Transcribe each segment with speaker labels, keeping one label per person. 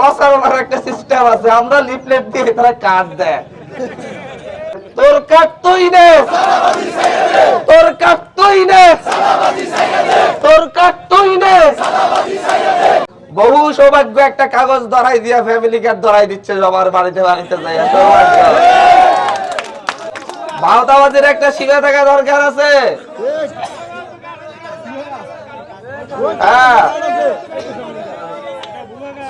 Speaker 1: প্রচারণার একটা সিস্টেম আছে, আমরা লিফলেট দিয়ে তারা দেয়। তোর কাঠ তুই নে। তোর কাঠ তুই নে। তোর কাঠ তুই নে। বহু সৌভাগ্য, একটা কাগজ ধরাই দিয়া ফ্যামিলি কার্ড ধরাই দিচ্ছে সবার বাড়িতে বাড়িতে যাই সৌভাগ্য। ভারতাবাজের একটা শিখে থাকা দরকার আছে। হ্যাঁ।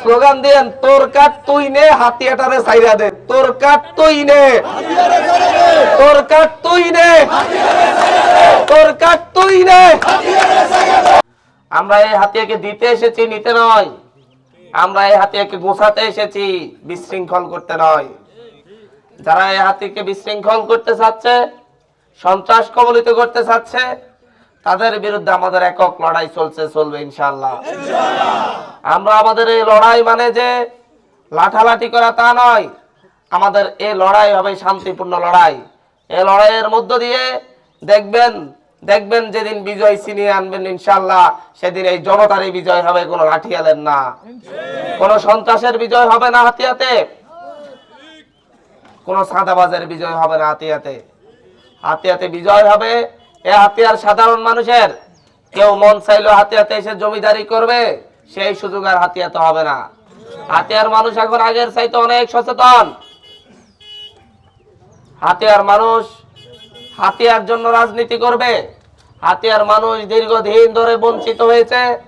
Speaker 1: স্লোগান দিয়েন, তোর কাঠ তুই নে, হাতিয়াটারে সাইরা দে। তোর কাঠ তুই নে। তোর কাঠ তুই নে। তোর কাঠ তুই নে। আমরা এই হাতিয়াকে দিতে এসেছি, নিতে নয়। আমরা এই হাতিয়াকে গোছাতে এসেছি, বিশৃঙ্খল করতে নয়। যারা এই হাতিকে বিশৃঙ্খল করতে চাচ্ছে, সন্ত্রাস কবলিত করতে চাচ্ছে, তাদের বিরুদ্ধে আমাদের একক লড়াই চলছে, চলবে ইনশাল্লাহ আমরা আমাদের এই লড়াই মানে যে লাঠালাঠি করা তা নয়। আমাদের এই লড়াই হবে শান্তিপূর্ণ লড়াই। এই লড়াইয়ের মধ্য দিয়ে দেখবেন দেখবেন যেদিন বিজয় ছিনিয়ে আনবেন ইনশাল্লাহ সেদিন এই জনতারই বিজয় হবে, কোনো লাঠিয়ালের না। কোনো সন্ত্রাসের বিজয় হবে না হাতিয়াতে। কোনো সাদাবাজের বিজয় হবে না হাতিয়াতে। হাতিয়াতে বিজয় হবে এ হাতিয়ার সাধারণ মানুষের। কেউ মন চাইলো হাতিয়াতে এসে জমিদারি করবে। সেই সুযোগ আর হাতিয়াতে হবে না। হাতিয়ার মানুষ এখন আগের চাইতে অনেক সচেতন। হাতিয়ার মানুষ হাতিয়ার জন্য রাজনীতি করবে। হাতিয়ার মানুষ দীর্ঘদিন ধরে বঞ্চিত হয়েছে।